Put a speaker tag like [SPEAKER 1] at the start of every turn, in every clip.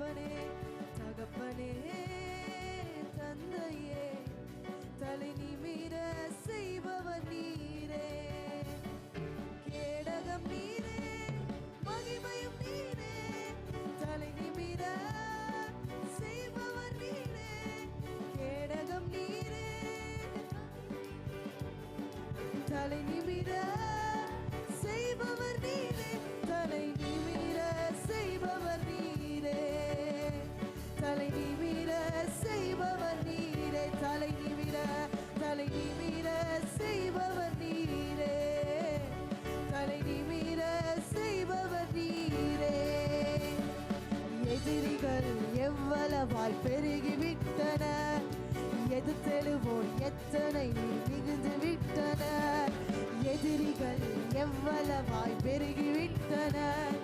[SPEAKER 1] தகப்பனே தகப்பனே தந்தையே தலை நிமிர செய்பவர் நீரே. கேடகம் நீரே மகிமையும் நீரே தலை நிமிர செய்பவர் நீரே. கேடகம் நீரே தலை நிமிர செய்பவர் நீரே தலை நிமிர செய்பவர் எவ்வளவாய் பெருகிவிட்டனர்.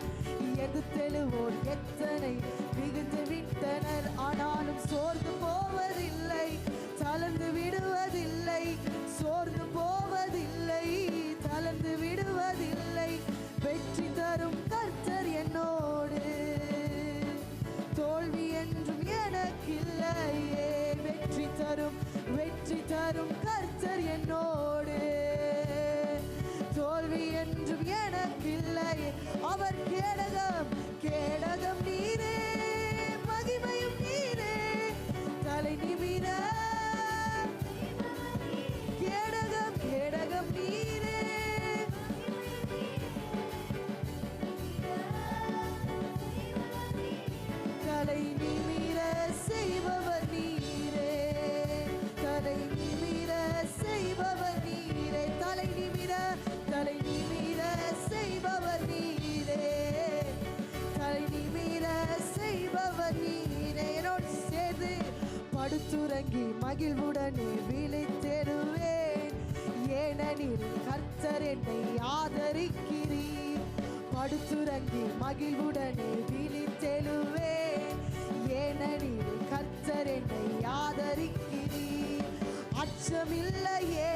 [SPEAKER 1] எதிர்த்தெழுவோர் எத்தனை மிகுந்து விட்டனர். ஆனாலும் சோர்ந்து போவதில்லை தளர்ந்து விடுவதில்லை சோர்ந்து போவதில்லை தளர்ந்து விடுவதில்லை. வெற்றி தரும் கர்த்தர் என்னோடு. தோல்வி என்றும் எனக்கில்லையே. வெற்றி தரும் வெற்றி தரும் கர்த்தர் என்னோடு. தோல்வி என்றும் எனக்கில்லை அவர் கேடகம் கேடகம் நீரே மகிமையும் நீரே. தலை நிமிர கேடகம் கேடகம் நீரே. மகிழ்வுடனே விழித்தெருவேன் ஏனெனில் கர்த்தர் என்னை ஆதரிக்கிறீர். படுத்துறங்கி மகிழ்வுடனே விழித்தெழுவேன் ஏனெனில் கர்த்தர் என்னை ஆதரிக்கிறீர். அச்சமில்லையே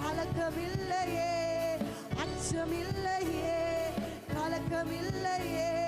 [SPEAKER 1] கலக்கமில்லையே அச்சமில்லையே கலக்கமில்லையே.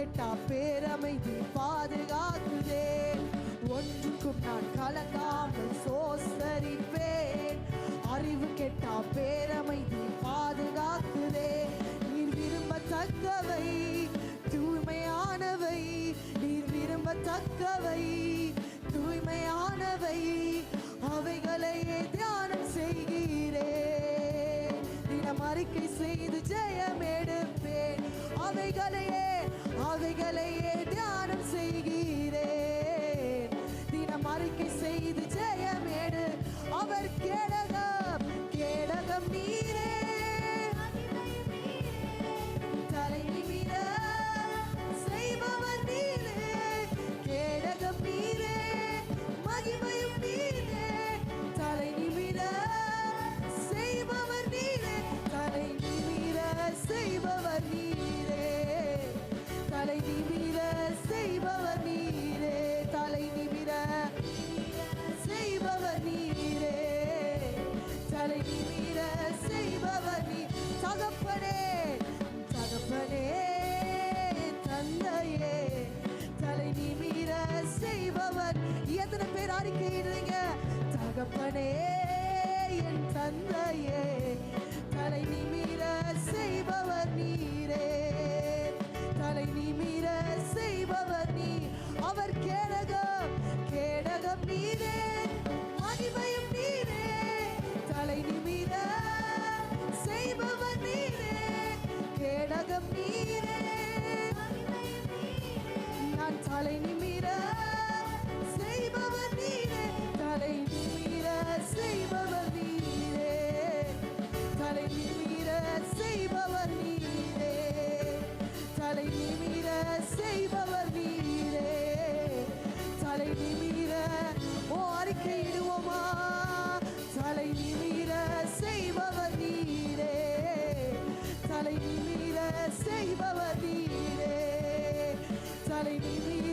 [SPEAKER 1] கெட்டா பேரமைதி பாதுகாக்குதே ஒன்றுக்கும் நான் கலங்காமல் சோசரிப்பேன். அறிவு கெட்டா பேரமைதி பாதுகாக்குதே நீர் விரும்பத்தக்கவை தூய்மையானவை. நீர் விரும்பத்தக்கவை தூய்மையானவை. அவைகளையே தியானம் செய்கிறே தினம் அறிக்கை செய்து ஜெயம் எடுப்பேன் அவைகளையே அவைகளையே தியானம் செய்கிறேன் தினம் அறிக்கை செய்து ஜெயமேடு. அவர் கேடகம் கேடகம் நீரே. தகப்பனே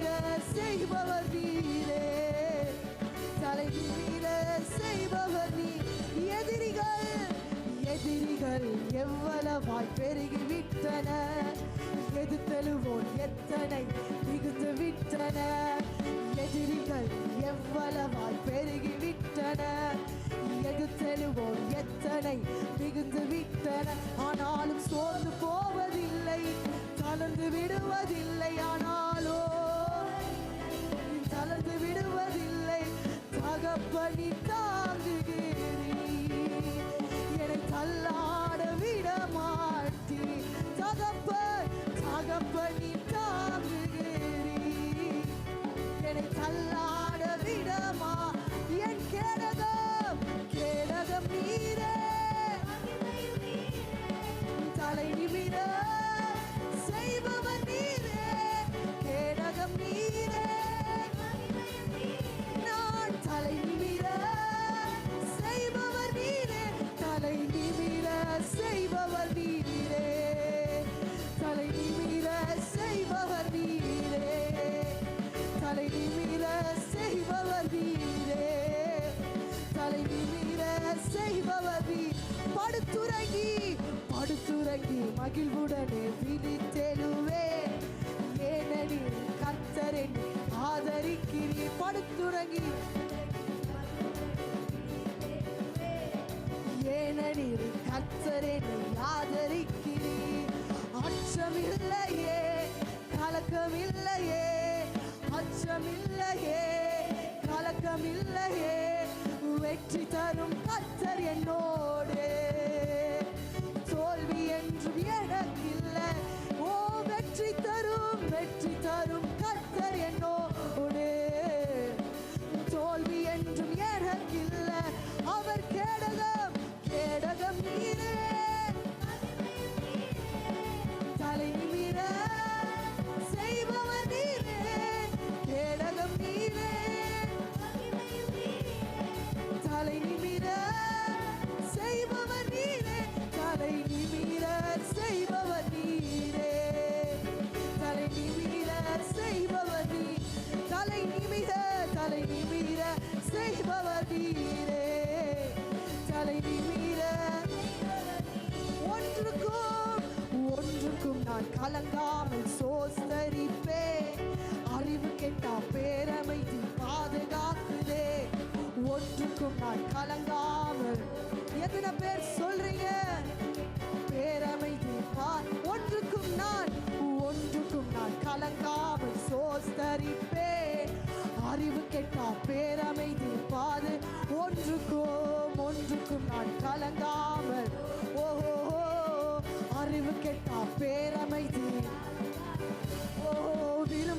[SPEAKER 1] தலைகீழ செய்பவர் நீரே. தலைகீழ செய்பவர் நீ எதிரிகள் எதிரிகள் எவ்வளவாய் பெருகி விட்டன எதிர்த்தெழுவோர் எத்தனை மிகுத்து விட்டன எதிரிகள் எவ்வளவாய் பெருகி விட்டன எதிர்த்தெழுவோர் எத்தனை மிகுந்து விட்டன என நீர் கத்தரே நீ ஆதரிக்கிறீர் அச்சமில்லையே கலக்கமில்லையே அச்சமில்லையே கலக்கமில்லையே. வெற்றி தரும் கத்தர் என்னோ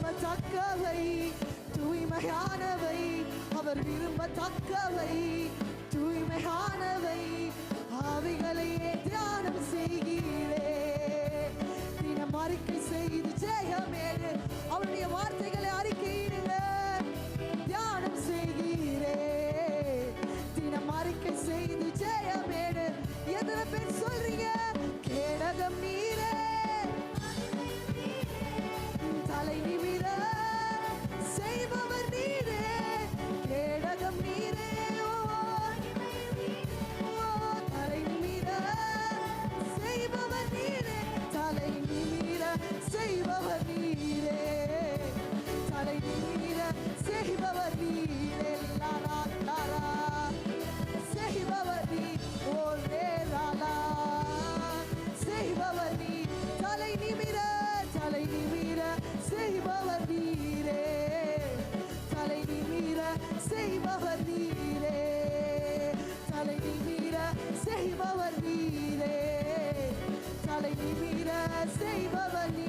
[SPEAKER 1] விரும்பத்தக்கவை தூய்மையானவை. அவர் விரும்பத்தக்கவை தூய்மையானவை. ஆவிகளையே தியானம் செய்கிறே. தினம் அறிக்கை செய்து ஜெயமேடு. அவருடைய வார்த்தைகளை அறிக்கை sem bobaninha.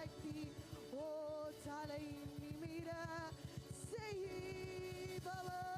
[SPEAKER 1] சக்தி ஓ தலையின் நிமிர செய்பவர்